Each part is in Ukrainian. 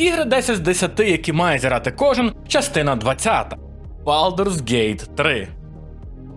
Ігри 10 з 10, які має зіграти кожен, частина 20. Baldur's Gate 3.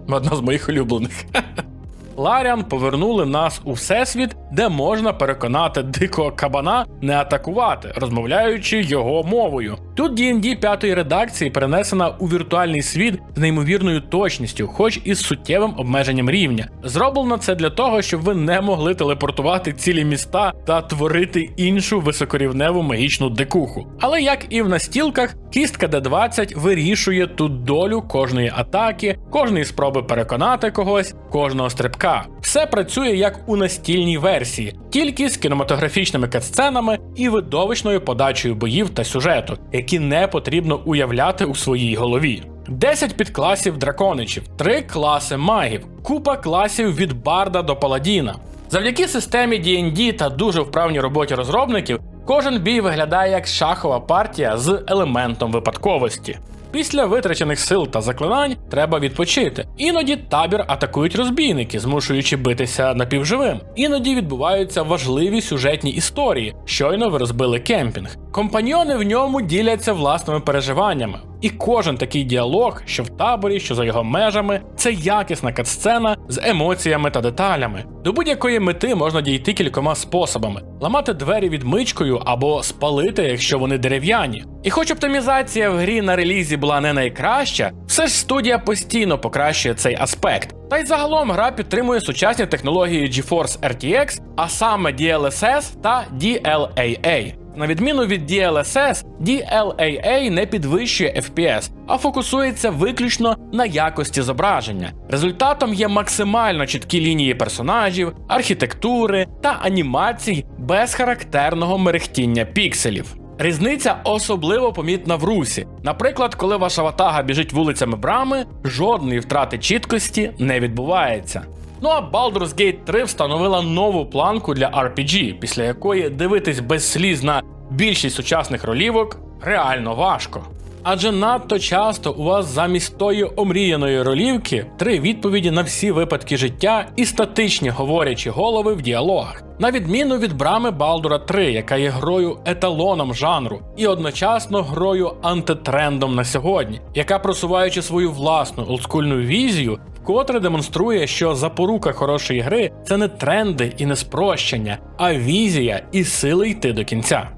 Одна з моїх улюблених. Ларіан повернули нас у всесвіт, де можна переконати дикого кабана не атакувати, розмовляючи його мовою. Тут D&D п'ятої редакції перенесена у віртуальний світ з неймовірною точністю, хоч і з суттєвим обмеженням рівня. Зроблено це для того, щоб ви не могли телепортувати цілі міста та творити іншу високорівневу магічну дикуху. Але як і в настілках, кістка D20 вирішує тут долю кожної атаки, кожної спроби переконати когось, кожного стрибка. Все працює як у настільній версії, тільки з кінематографічними катсценами і видовищною подачею боїв та сюжету, які не потрібно уявляти у своїй голові. 10 підкласів драконичів, 3 класи магів, купа класів від барда до паладіна. Завдяки системі D&D та дуже вправній роботі розробників, кожен бій виглядає як шахова партія з елементом випадковості. Після витрачених сил та заклинань треба відпочити. Іноді табір атакують розбійники, змушуючи битися напівживим. Іноді відбуваються важливі сюжетні історії. Щойно ви розбили кемпінг. Компаньйони в ньому діляться власними переживаннями. І кожен такий діалог, що в таборі, що за його межами, це якісна катсцена з емоціями та деталями. До будь-якої мети можна дійти кількома способами: ламати двері відмичкою або спалити, якщо вони дерев'яні. І хоч оптимізація в грі на релізі була не найкраща, все ж студія постійно покращує цей аспект. Та й загалом гра підтримує сучасні технології GeForce RTX, а саме DLSS та DLAA. На відміну від DLSS, DLAA не підвищує FPS, а фокусується виключно на якості зображення. Результатом є максимально чіткі лінії персонажів, архітектури та анімацій без характерного мерехтіння пікселів. Різниця особливо помітна в русі. Наприклад, коли ваша ватага біжить вулицями брами, жодної втрати чіткості не відбувається. Ну а Baldur's Gate 3 встановила нову планку для RPG, після якої дивитись без сліз на більшість сучасних ролівок реально важко. Адже надто часто у вас замість тої омріяної ролівки три відповіді на всі випадки життя і статичні говорячі голови в діалогах. На відміну від брами Балдура 3, яка є грою еталоном жанру, і одночасно грою антитрендом на сьогодні, яка просуваючи свою власну олдскульну візію, вкотре демонструє, що запорука хорошої гри це не тренди і не спрощення, а візія і сили йти до кінця.